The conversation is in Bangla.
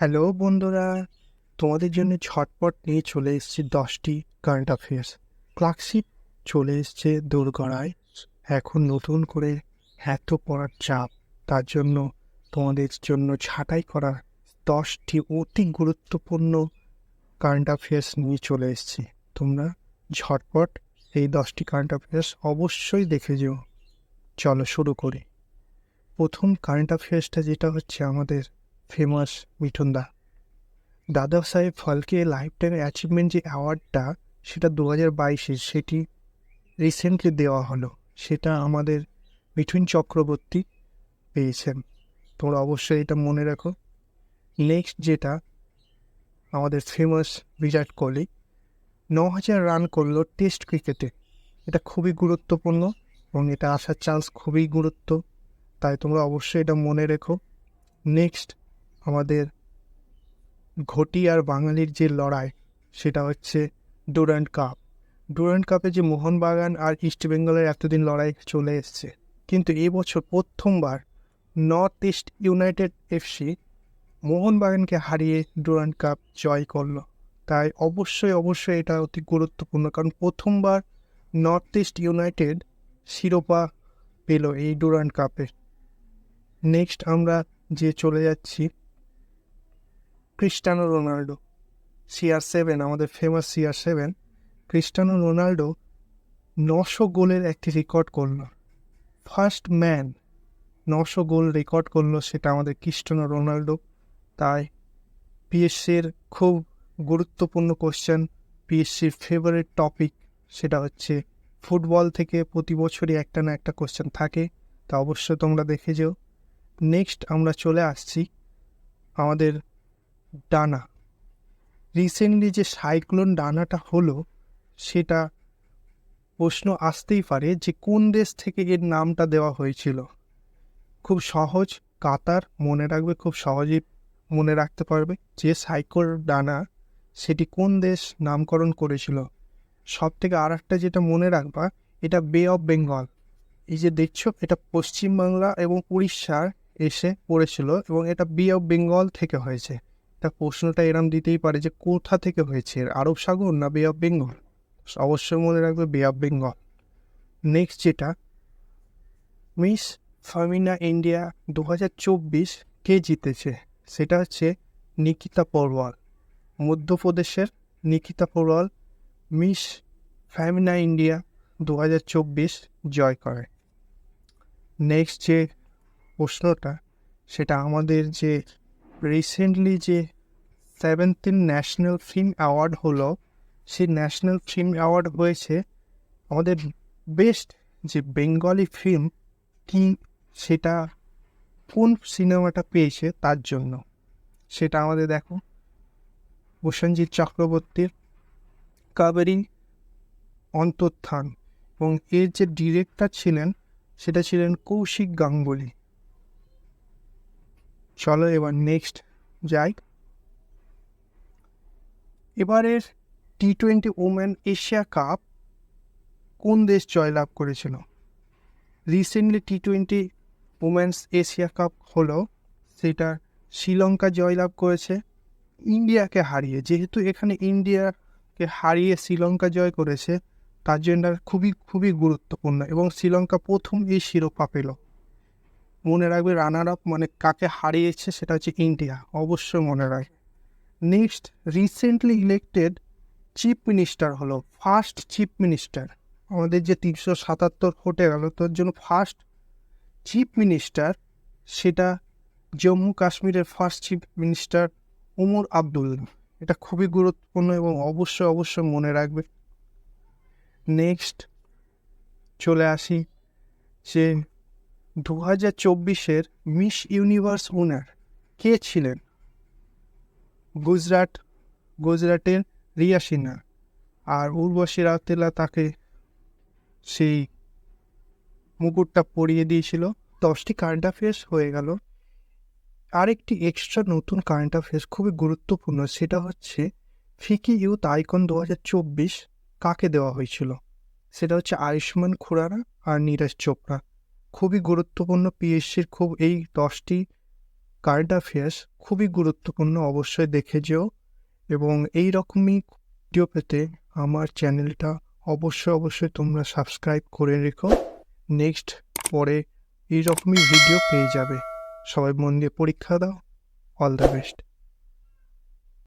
হ্যালো বন্ধুরা, তোমাদের জন্য ঝটপট নিয়ে চলে এসেছি দশটি কারেন্ট অ্যাফেয়ার্স ক্লার্কশিপ চলে এসছে দোরগড়ায়। এখন নতুন করে এত পড়ার চাপ, তার জন্য তোমাদের জন্য ছাঁটাই করা দশটি অতি গুরুত্বপূর্ণ কারেন্ট অ্যাফেয়ার্স নিয়ে চলে এসেছি। তোমরা ঝটপট এই দশটি কারেন্ট অ্যাফেয়ার্স অবশ্যই দেখে যেও। চলো শুরু করি। প্রথম কারেন্ট অ্যাফেয়ার্সটা যেটা হচ্ছে আমাদের ফেমাস মিঠুন দা দাদা সাহেব ফালকে লাইফ টাইম অ্যাচিভমেন্ট যে অ্যাওয়ার্ডটা সেটা দু হাজার বাইশে সেটি রিসেন্টলি দেওয়া হলো। সেটা আমাদের মিঠুন চক্রবর্তী পেয়েছেন। তোমরা অবশ্যই এটা মনে রাখো। নেক্সট যেটা, আমাদের ফেমাস বিরাট কোহলি ন হাজার রান করল টেস্ট ক্রিকেটে এটা খুবই গুরুত্বপূর্ণ এবং এটা আসার চান্স খুবই গুরুত্ব। তাই তোমরা অবশ্যই এটা মনে রেখো। নেক্সট আমাদের ঘটি আর বাঙালির যে লড়াই, সেটা হচ্ছে ডুরান্ট কাপ। ডুরান্ট কাপে যে মোহনবাগান আর ইস্টবেঙ্গলের এতদিন লড়াই চলে এসছে, কিন্তু এবছর প্রথমবার নর্থ ইস্ট ইউনাইটেড এফসি মোহনবাগানকে হারিয়ে ডুরান্ট কাপ জয় করল। তাই অবশ্যই অবশ্যই এটা অতি গুরুত্বপূর্ণ, কারণ প্রথমবার নর্থ ইস্ট ইউনাইটেড শিরোপা পেল এই ডুরান্ট কাপে। নেক্সট আমরা যে চলে যাচ্ছি ক্রিস্টানো রোনাল্ডো। সিআর সেভেন আমাদের famous CR seven Cristiano Ronaldo নশো গোলের একটি রেকর্ড করল। ফার্স্ট ম্যান নশো গোল রেকর্ড করল সেটা আমাদের ক্রিস্টানো রোনাল্ডো। তাই পিএসসির খুব গুরুত্বপূর্ণ কোশ্চেন পিএসসির ফেভারিট টপিক সেটা হচ্ছে ফুটবল থেকে প্রতি বছরই একটা না একটা কোশ্চেন থাকে। তা অবশ্যই তোমরা দেখে যেও। নেক্সট আমরা চলে আসছি আমাদের ডানা। রিসেন্টলি যে সাইক্লোন ডানাটা হলো, সেটা প্রশ্ন আসতেই পারে যে কোন দেশ থেকে এর নামটা দেওয়া হয়েছিল। খুব সহজ, কাতার মনে রাখবে, খুব সহজেই মনে রাখতে পারবে যে সাইক্লোন ডানা সেটি কোন দেশ নামকরণ করেছিল। সব থেকে আর একটা যেটা মনে রাখবা, এটা বে অফ বেঙ্গল এই যে দেখছ, এটা পশ্চিমবাংলা এবং উড়িষ্যার এসে পড়েছিল এবং এটা বে অফ বেঙ্গল থেকে হয়েছে। তা প্রশ্নটা এরম দিতেই পারে যে, কোথা থেকে হয়েছে? আরব সাগর না বে অফ বেঙ্গল অবশ্যই মনে রাখবে বে অফ বেঙ্গল নেক্সট যেটা মিস ফামিনা ইন্ডিয়া দু হাজার চব্বিশ কে জিতেছে? সেটা হচ্ছে নিকিতা পরওয়াল মধ্যপ্রদেশের Nikita Porwal miss Femina India দু হাজার চব্বিশ জয় করে। নেক্সট যে প্রশ্নটা, সেটা আমাদের যে রিসেন্টলি যে সেভেন্টিন ন্যাশনাল ফিল্ম অ্যাওয়ার্ড হলো, সেই ন্যাশনাল ফিল্ম অ্যাওয়ার্ড হয়েছে আমাদের বেস্ট যে বেঙ্গলি ফিল্ম কি সেটা কোন সিনেমাটা পেয়েছে তার জন্য। সেটা আমাদের দেখো। প্রসেনজিৎ চক্রবর্তীর কাবেরি অন্তর্থান এবং এর যে ডিরেক্টর ছিলেন, সেটা ছিলেন কৌশিক গাঙ্গুলি। চলো এবার নেক্সট যাই। এবারের T twenty women Asia cup কোন দেশ জয়লাভ করেছিল? Recently T twenty women's Asia cup হলো, সেটা শ্রীলঙ্কা জয়লাভ করেছে, ইন্ডিয়াকে হারিয়ে। যেহেতু এখানে ইন্ডিয়াকে হারিয়ে শ্রীলঙ্কা জয় করেছে, তার জন্য খুবই খুবই গুরুত্বপূর্ণ এবং শ্রীলঙ্কা প্রথম এই শিরোপা পেল। মনে রাখবে রানার আপ মানে কাকে হারিয়েছে সেটা হচ্ছে ইন্ডিয়া অবশ্যই মনে রাখবে next recently elected chief minister হলো ফার্স্ট চিফ মিনিস্টার আমাদের যে তিনশো সাতাত্তর ভোটে গেল, তার জন্য ফার্স্ট চিফ মিনিস্টার সেটা জম্মু কাশ্মীরের first chief minister Omar Abdul. এটা খুবই গুরুত্বপূর্ণ এবং অবশ্যই অবশ্যই মনে রাখবে। নেক্সট চলে আসি যে দু হাজার চব্বিশের মিস ইউনিভার্স উনার কে ছিলেন? গুজরাট, গুজরাটের রিয়া সিনহা। আর উর্বশী রাউতেলা তাকে সেই মুকুটটা পরিয়ে দিয়েছিল। দশটি কারেন্ট অ্যাফেয়ার্স হয়ে গেল। আরেকটি এক্সট্রা নতুন কারেন্ট অ্যাফেয়ার্স খুবই গুরুত্বপূর্ণ, সেটা হচ্ছে ফিকি ইউথ আইকন দু হাজার চব্বিশ কাকে দেওয়া হয়েছিল? সেটা হচ্ছে আয়ুষ্মান খুরানা আর নীরজ চোপড়া। খুবই গুরুত্বপূর্ণ পিএসসির খুব, এই দশটি কারেন্ট অ্যাফেয়ার্স খুবই গুরুত্বপূর্ণ, অবশ্যই দেখে যেও। এবং এই রকমই ভিডিও পেতে আমার চ্যানেলটা অবশ্যই অবশ্যই তোমরা সাবস্ক্রাইব করে রেখো। নেক্সট পরে এই রকমই ভিডিও পেয়ে যাবে। সবাই মন দিয়ে পরীক্ষা দাও। All the best